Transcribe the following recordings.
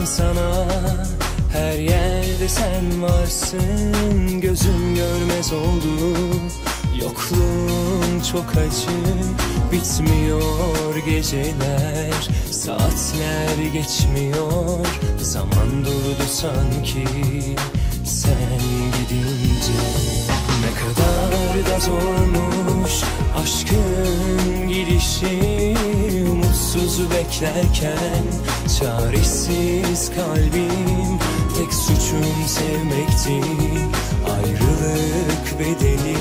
ben sana. Her yerde sen varsın Gözüm görmez oldu. Yokluğun çok acı Bitmiyor geceler. Saatler geçmiyor Zaman durdu sanki. Sen gidince Ne kadar da zor beklerken çaresiz kalbim Tek suçum sevmekti. Ayrılık bedeli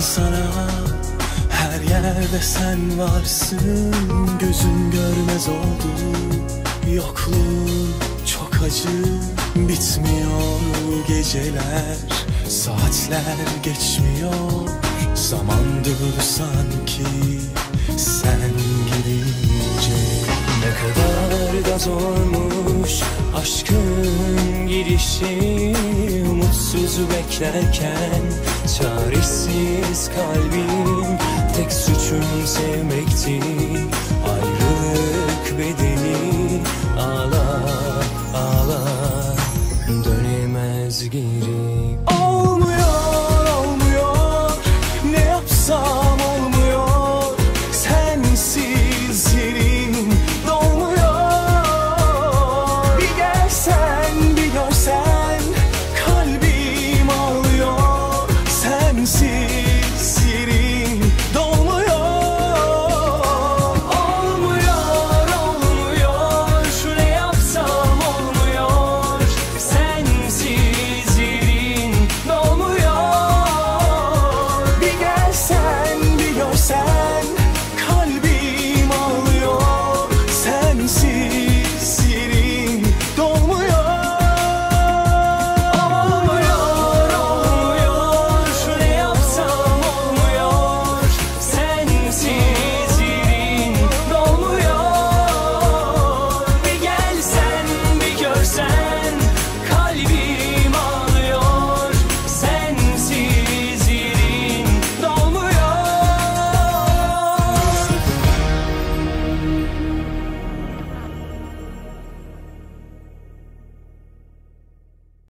sana. Her yerde sen varsın Gözüm görmez oldu. Yokluğun çok acı Bitmiyor geceler Saatler geçmiyor. Zaman durdu sanki Sen gidince Ne kadar da zormuş Aşkın girişi Umutsuz beklerken Çaresiz kalbim Tek suçum sevmekti